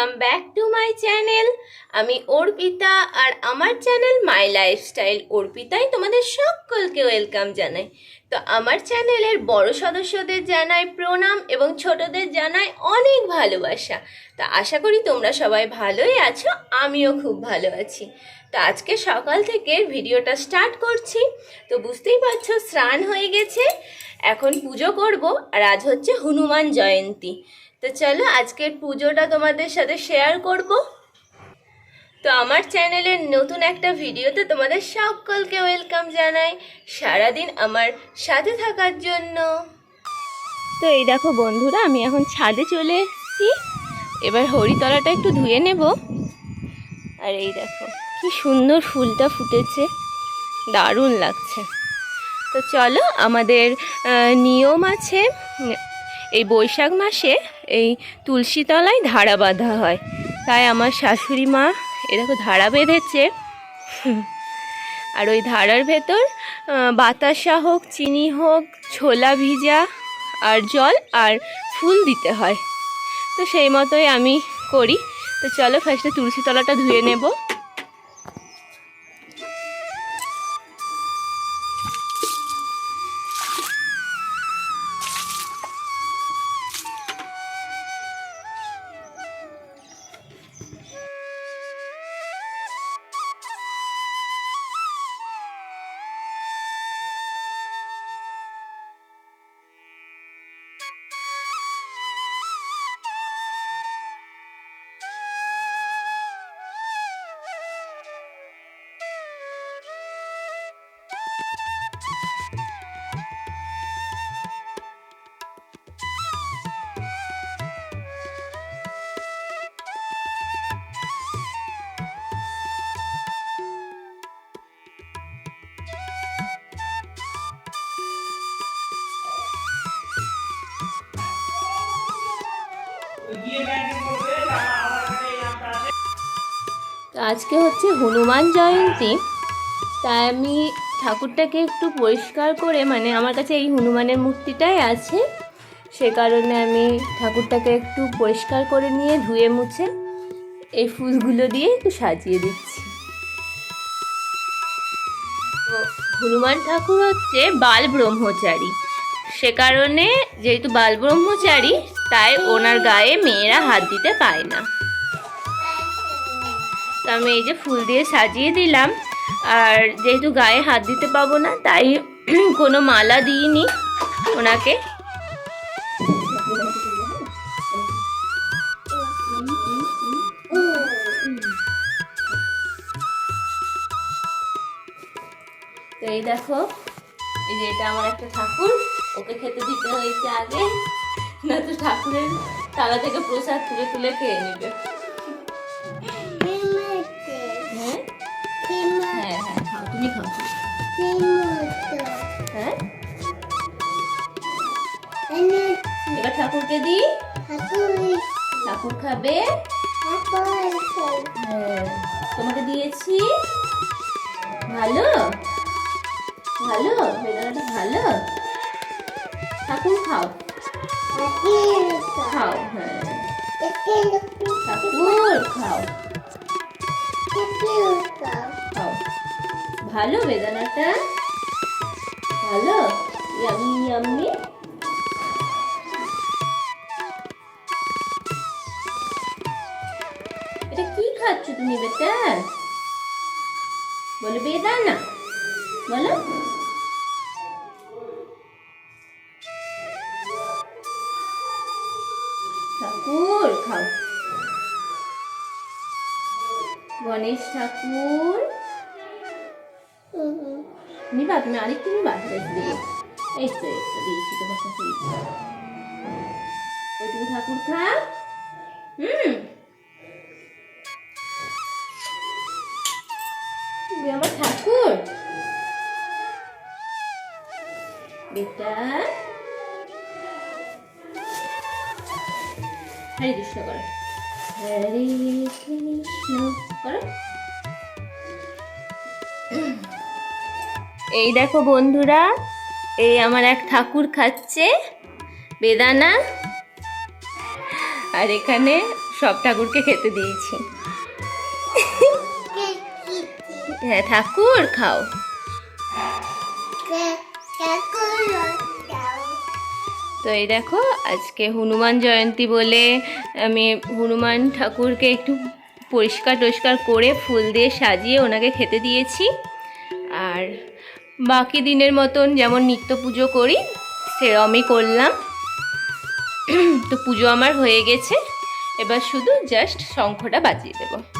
Welcome back to my channel আমি অর্পিতা আর আমার channel my lifestyle অর্পিতাই তোমাদের সকলকে ওয়েলকাম জানাই। তো আমার চ্যানেলের বড় সদস্যদের জানাই প্রণাম এবং ছোটদের জানাই অনেক ভালোবাসা। তো আশা করি তোমরা সবাই ভালোই আছো, আমিও খুব ভালো আছি। তো আজকে সকাল থেকে ভিডিওটা স্টার্ট করছি। তো বুঝতেই পারছ, স্নান হয়ে গেছে। এখন পুজো করব আর আজ হচ্ছে হনুমান জয়ন্তী। তো চলো আজকের পুজোটা তোমাদের সাথে শেয়ার করব। তো আমার চ্যানেলের নতুন একটা ভিডিওতে তোমাদের সকলকে ওয়েলকাম জানাই। সারাদিন আমার সাথে থাকার জন্য। তো এই দেখো বন্ধুরা, আমি এখন ছাদে চলে এসেছি। এবার হরিতলাটা একটু ধুয়ে নেব। আর এই দেখো, কি সুন্দর ফুলটা ফুটেছে। দারুণ লাগছে। তো চলো, আমাদের নিয়ম আছে। এই বৈশাখ মাসে এই তুলসী তলায় ধারা বাঁধা হয়। তাই আমার শাশুড়ি মা এরকম ধারা বেঁধেছে। আর ওই ধারার ভেতর বাতাসা হোক, চিনি হোক, ছোলা ভিজা, আর জল, আর ফুল দিতে হয়। তো সেই মতোই আমি করি। তো চলো ফার্স্টে তুলসী তলাটা ধুয়ে নেব। আজকে হচ্ছে হনুমান জয়ন্তী। তাই আমি ঠাকুরটাকে একটু পরিষ্কার করে মানে আমার কাছে এই হনুমানের মূর্তিটাই আছে, সে কারণে আমি ঠাকুরটাকে একটু পরিষ্কার করে নিয়ে ধুয়ে মুছে এই ফুলগুলো দিয়ে একটু সাজিয়ে দিচ্ছি। হনুমান ঠাকুর হচ্ছে বাল ব্রহ্মচারী সে কারণে যেহেতু বাল ব্রহ্মচারী তাই ওনার গায়ে মেয়েরা হাত দিতে পায় না। আমি এই যে ফুল দিয়ে সাজিয়ে দিলাম। আর যেহেতু গায়ে হাত দিতে পাবো না, তাই কোনো মালা দিইনি ওনাকে। এই দেখো, এই যে এটা আমার একটা ঠাকুর, ওকে খেতে দিতে হয়েছে আগে। না তো ঠাকুরের থালা থেকে প্রসাদ তুলে তুলে খেয়ে নেবে। হ্যাঁ খাও হ্যাঁ এবার ঠাকুরকে দিই ঠাকুর খাবে হ্যাঁ তোমাকে দিয়েছি ভালো ভালো বেদানাটা ভালো ঠাকুর খাও খাও হ্যাঁ ঠাকুর খাও খাও ভালো বেদানাটা? ভালো? ইয়ামি এটা কি খাচ্ছ তুমি বেটা বলো বেদানা। বলো। ঠাকুর, খাও। গণেশ ঠাকুর। নিবা তুমি আরেকটু নিবা এই তো এই তো দিয়েছি তোমার কাছে ওইটুকু ঠাকুর খা হুম আমার ঠাকুর বেটা হরে কৃষ্ণ করো হরে কৃষ্ণ করো এই দেখো বন্ধুরা, এই আমার এক ঠাকুর খাচ্ছে, বেদানা। আর এখানে সব ঠাকুরকে খেতে দিয়েছি। হ্যাঁ ঠাকুর খাও। তো এই দেখো, আজকে হনুমান জয়ন্তী বলে আমি হনুমান ঠাকুরকে একটু পরিষ্কার টরিষ্কার করে ফুল দিয়ে সাজিয়ে ওনাকে খেতে দিয়েছি। আর বাকি দিনের মতন যেমন নিত্য পুজো করি, সেরমই করলাম। তো পুজো আমার হয়ে গেছে। এবার শুধু জাস্ট শঙ্খটা বাজিয়ে দেবো।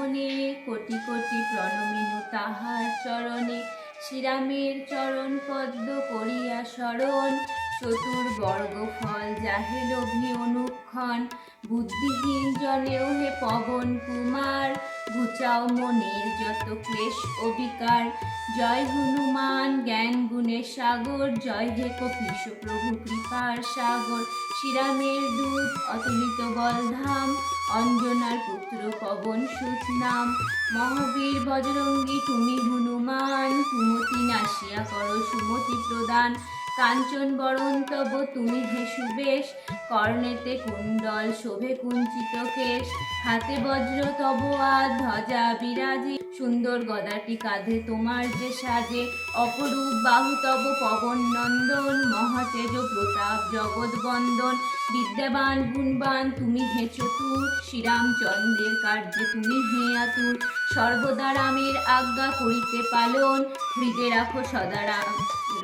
মনে কোটি কোটি প্রণমিনু তাহার চরণে শ্রীরামের চরণ পদ্ম করিয়া স্মরণ চতুর্বর্গ ফল যাহে লগ্নি অনুক্ষণ, বুদ্ধিহীন জনেও হে পবন কুমার। ঘুচাও মনের যত ক্লেশ অবিকার। জয় হনুমান, জ্ঞান গুণের সাগর। জয় হে কপিশ প্রভু কৃপার সাগর। শ্রীরামের দূত, অতুলিত বলধাম। অঞ্জনার পুত্র, পবন সুত নাম মহাবীর বজরঙ্গী, তুমি হনুমান। কুমতি নাশিয়া করো সুমতি প্রদান। কাঞ্চন বরণ তব তুমি হে সুবেশ কর্ণেতে কুণ্ডল, শোভে কুঞ্চিত কেশ। হাতে বজ্র তব আর ধ্বজা বিরাজে। সুন্দর গদাটি কাঁধে তোমার যে সাজে। অপরূপ বাহু তব পবন নন্দন, মহাতেজ প্রতাপ জগৎ বন্দন। বিদ্যাবান, গুণবান, তুমি হে চতুর শ্রীরামচন্দ্রের কার্যে তুমি হে আতুর সর্বদা রামের আজ্ঞা করিতে পালন। হৃদে রাখো সদা রাম।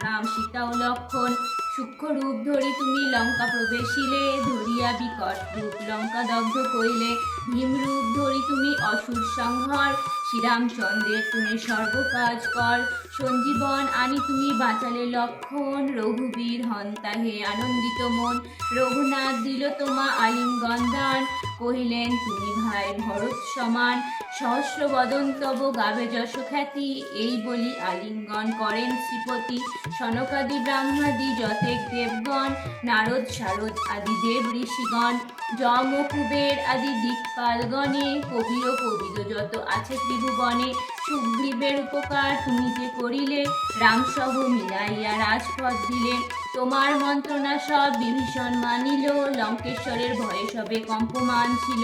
রাম সীতা লক্ষণ সূক্ষ্ম রূপ ধরি তুমি লঙ্কা প্রবেশিলে, ধরিয়া বিকট রূপ লঙ্কা দগ্ধ কইলে ভীম রূপ ধরি তুমি অসুর সংহার, শ্রীরামচন্দ্রের তুমি সর্বকাজ কর, সঞ্জীবন আনি তুমি বাঁচালে লক্ষণ, রঘুবীর হন্তা হে আনন্দিত মন, রঘুনাথ দিল তোমা আলিঙ্গন দান কহিলেন, তুমি ভাই ভরত সমান সহস্র বদন তব গাবে যশ খ্যাতি। এই বলি আলিঙ্গন করেন শ্রীপতি। সনকাদি ব্রাহ্মাদি যতেক দেবগণ, নারদ শারদ আদি দেব ঋষিগণ। যম ও কুবের আদি দিকপালগণে, কবি ও কবিদ যত আছে ত্রিভুবনে। সুগ্রীবের উপকার তুমি যে করিলে, রামসহ মিলাইয়া রাজপথ দিলে। তোমার মন্ত্রণা সব বিভীষণ মানিল, লঙ্কেশ্বরের ভয়ে সবে কম্পমান ছিল।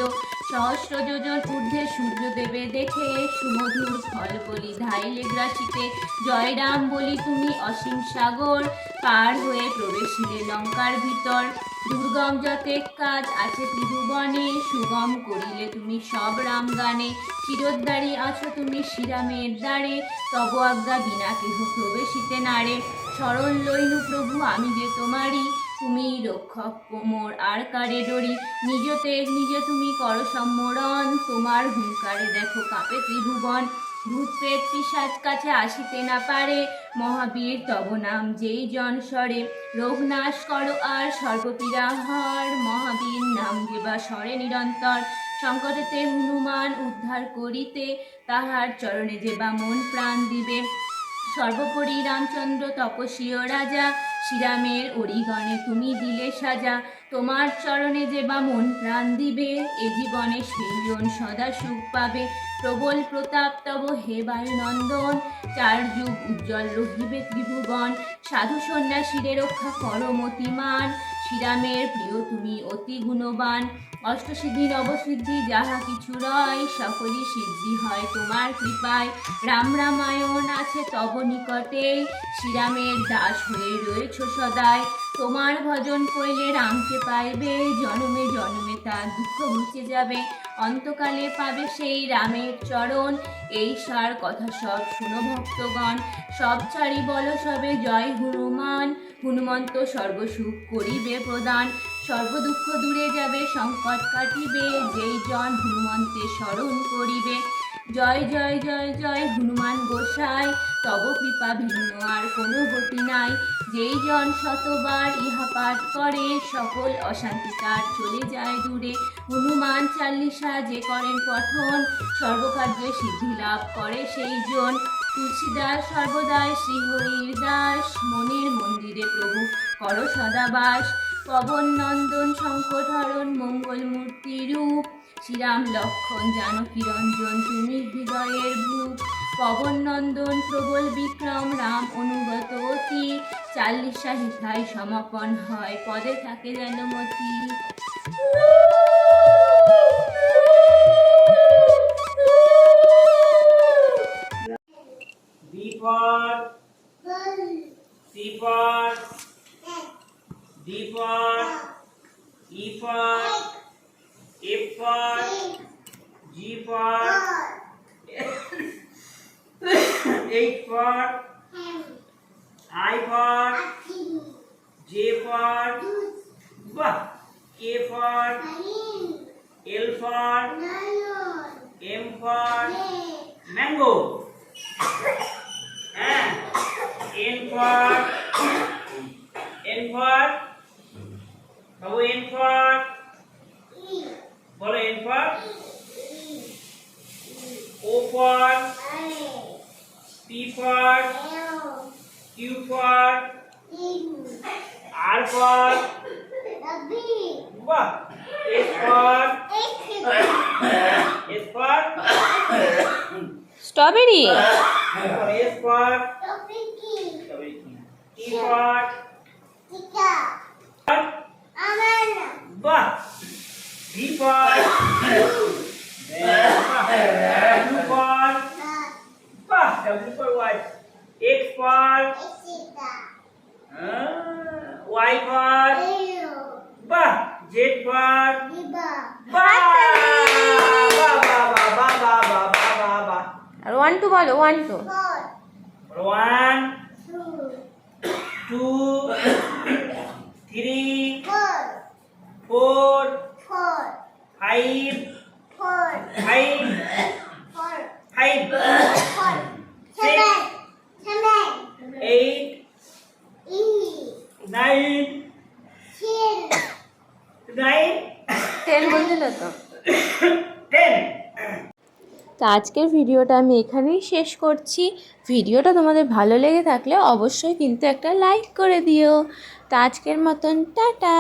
সহস্র যোজন ঊর্ধ্বে সূর্যদেবে দেখে সুমধুর ফল বলি ধাইলে গ্রাসিতে জয় রাম বলি তুমি অসীম সাগর, পার হয়ে প্রবেশিলে লঙ্কার ভিতর। দুর্গম যতেক কাজ আছে ত্রিভুবনে, সুগম করিলে তুমি সব রাম গানে চিরোদ্দারি আছো তুমি শ্রীরামের দ্বারে, তব আজ্ঞা বিনা কেহ প্রবেশিতে নারে। শরণ লইনু প্রভু, আমি যে তোমারই, তুমি রক্ষক কোমর আর কারে ডরি নিজতে, নিজে তুমি কর সম্মরণ, তোমার হুঙ্কারে দেখো কাপে ত্রিভুবন। ভূত প্রেত পিসাজ কাছে আসিতে না পারে, মহাবীর তব নাম যেই জন স্বরে রোগ নাশ করো আর সর্বপীড়া হর মহাবীর নাম দেবা স্বরে নিরন্তর। সংকটেতে হনুমান উদ্ধার করিতে, তাহার চরণে যেবা মন প্রাণ দিবে। সর্বোপরি রামচন্দ্র তপস্বীয় রাজা, শ্রীরামের অরিগণে তুমি দিলে সাজা। তোমার চরণে যে বা মন প্রাণ দিবে, এ জীবনে সেইজন সদা সুখ পাবে। প্রবল প্রতাপ তব হে বায়ুনন্দন, চার যুগ উজ্জ্বল রহিবে ত্রিভুবন। সাধু সন্ন্যাসীরে রক্ষা করো মতিমান, শ্রীরামের প্রিয় তুমি অতি গুণবান। অষ্টসিদ্ধি, নবসিদ্ধি, যাহা কিছু রয়, সকলই সিদ্ধি হয় তোমার কৃপায়। রাম রামায়ণ আছে তব নিকটে, শ্রীরামের দাস হয়ে রয়েছ সদায় তোমার ভজন কইলে রামকে পাইবে, জন্মে জন্মে তার দুঃখ ঘুচে যাবে। অন্তকালে পাবে সেই রামের চরণ, এই সার কথা সব শুনো ভক্তগণ। সব ছাড়ি বলো সবে, জয় হনুমান। হনুমন্ত সর্বসুখ করিবে প্রদান। সর্বদুঃখ দূরে যাবে, সংকট কাটিবে, যেই জন হনুমন্তে স্মরণ করিবে। জয় জয় জয় জয় হনুমান গোসাই, তব কৃপা ভিন্ন আর কোনো গতি নাই। যেই জন শতবার ইহা পাঠ করে, সকল অশান্তি তার চলে যায় দূরে। হনুমান চাল্লিশা যে করেন পঠন, সর্বকার্যে সিদ্ধি লাভ করে সেই জন। তুলসীদাস সর্বদাই শ্রীহরির দাস, মনের মন্দিরে প্রভু, কর সদাবাস। পবন নন্দন শঙ্করধরণ মঙ্গল মূর্তি রূপ। শ্রীরাম লক্ষণ জানকী রঞ্জন তুমি হৃদয়ের ভূপ। পবন নন্দন প্রবল বিক্রম রাম অনুগত অতি। চাল্লিশা হিতায় সমাপন হয়, পদে থাকে যেন মতি। For B K for L for M for mango. And N for N for Babu N for বলো N for O for P for Q for R for Rabi. What? S for S for Strawberry. S for Strawberry. T for Tika. Banana. What? V for W for W for what? X for Xita. Huh? Y for ba. Z for ba. আর one two বলো one two one two three four five five five আজকের ভিডিওটা আমি এখানেই শেষ করছি। ভিডিওটা তোমাদের ভালো লেগে থাকলে অবশ্যই কিন্তু একটা লাইক করে দিও। তা আজকের মতন, টাটা।